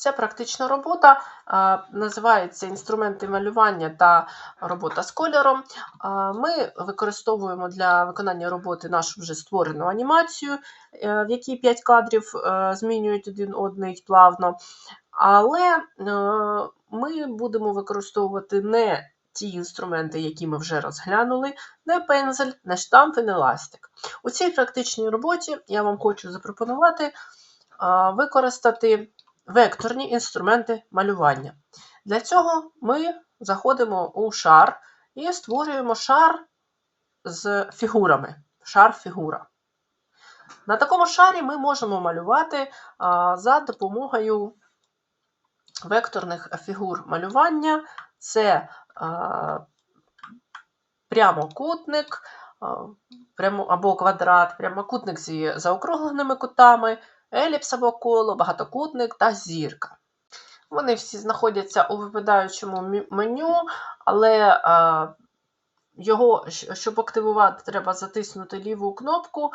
Ця практична робота називається інструменти малювання та робота з кольором. Ми використовуємо для виконання роботи нашу вже створену анімацію, е, в якій 5 кадрів е, змінюють один одний плавно. Але е, ми будемо використовувати не ті інструменти, які ми вже розглянули, не пензель, не штамп і не ластик. У цій практичній роботі я вам хочу запропонувати використати векторні інструменти малювання. Для цього ми заходимо у шар і створюємо шар з фігурами. Шар-фігура. На такому шарі ми можемо малювати за допомогою векторних фігур малювання. Це прямокутник або квадрат, прямокутник зі заокругленими кутами, еліпс або коло, багатокутник та зірка. Вони всі знаходяться у випадаючому меню, але його, щоб активувати, треба затиснути ліву кнопку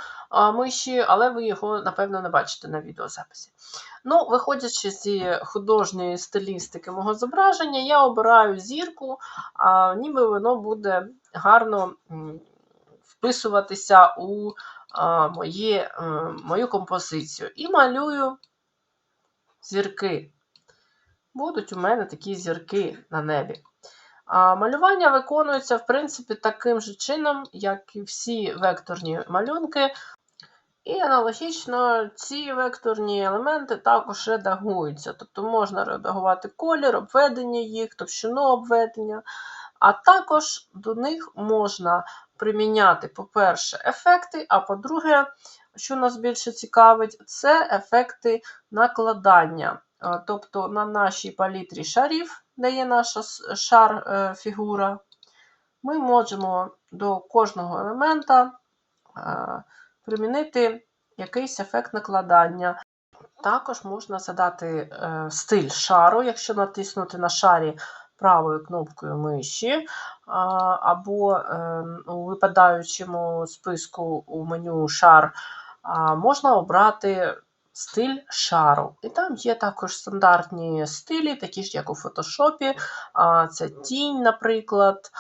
миші, але ви його, напевно, не бачите на відеозаписі. Ну, виходячи зі художньої стилістики мого зображення, я обираю зірку, ніби воно буде гарно вписуватися у а, моє, е, мою композицію. І малюю зірки. Будуть у мене такі зірки на небі. А малювання виконується, в принципі, таким же чином, як і всі векторні малюнки. І аналогічно ці векторні елементи також редагуються. Тобто можна редагувати колір, обведення їх, товщину обведення. А також до них можна приміняти, по-перше, ефекти, а по-друге, що нас більше цікавить, це ефекти накладання. Е, Тобто на нашій палітрі шарів, де є наша шар-фігура, ми можемо до кожного елемента е, примінити якийсь ефект накладання. Також можна задати е, стиль шару, якщо натиснути на шарі правою кнопкою миші, або е, у випадаючому списку у меню шар можна обрати стиль шару. І там є також стандартні стилі, такі ж, як у фотошопі. Це тінь, наприклад.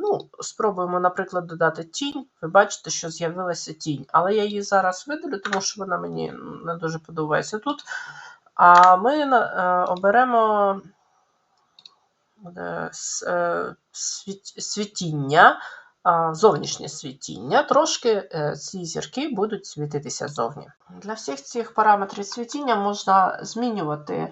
Ну, Спробуємо, наприклад, додати тінь. Ви бачите, що з'явилася тінь. Але я її зараз видалю, тому що вона мені не дуже подобається тут. А ми е, оберемо світіння, зовнішнє світіння. Трошки е, ці зірки будуть світитися зовні. Для всіх цих параметрів світіння можна змінювати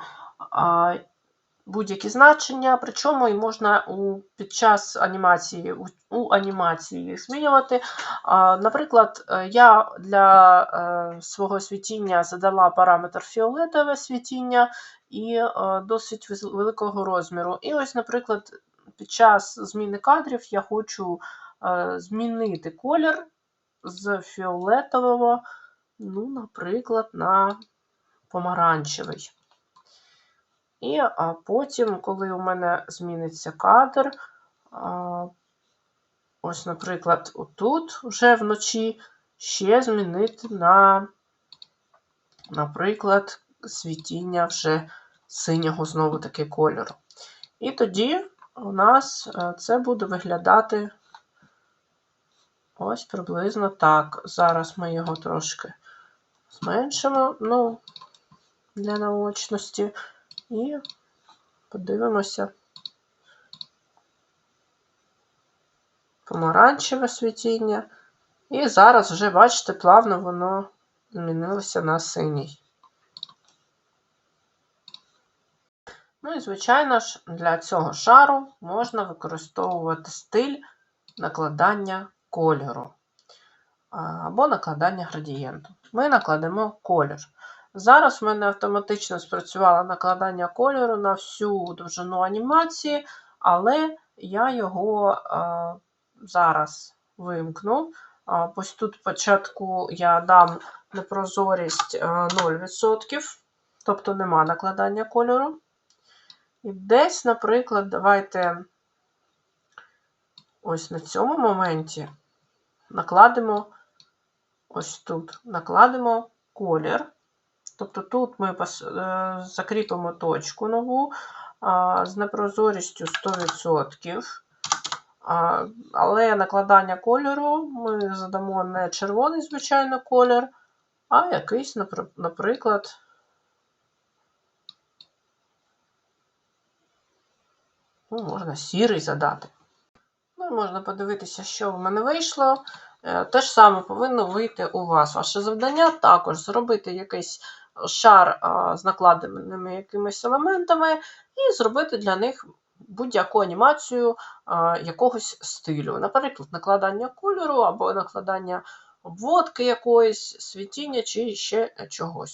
будь-які значення, причому і можна у, під час анімації у, у анімації їх змінювати. А, Наприклад, е, я для е, свого світіння задала параметр фіолетове світіння і е, досить великого розміру. І ось, наприклад, під час зміни кадрів я хочу е, змінити колір з фіолетового, ну, наприклад, на помаранчевий. І потім, коли у мене зміниться кадр, ось, наприклад, отут вже вночі ще змінити на, наприклад, світіння вже синього знову таки кольору. І тоді у нас е, це буде виглядати ось приблизно так. Зараз ми його трошки зменшимо, ну, для наочності. І подивимося. Помаранчеве світіння. І зараз вже, бачите, плавно воно змінилося на синій. Ну і, звичайно ж, для цього шару можна використовувати стиль накладання кольору або накладання градієнту. Ми накладемо колір. Зараз в мене автоматично спрацювало накладання кольору на всю довжину анімації, але я його а, зараз вимкну. Ось тут спочатку я дам непрозорість а, 0%, тобто нема накладання кольору. І десь, наприклад, давайте ось на цьому моменті накладемо ось тут, накладемо колір. Тобто тут ми е, закріпимо точку нову з непрозорістю 100%. Але накладання кольору ми задамо не червоний, звичайно, колір, а якийсь, наприклад, ну, можна сірий задати. Ну, можна подивитися, що в мене вийшло. Е, Те ж саме повинно вийти у вас. Ваше завдання також зробити якийсь шар з накладеними якимись елементами і зробити для них будь-яку анімацію якогось стилю. Наприклад, накладання кольору або накладання обводки якоїсь, світіння чи ще чогось.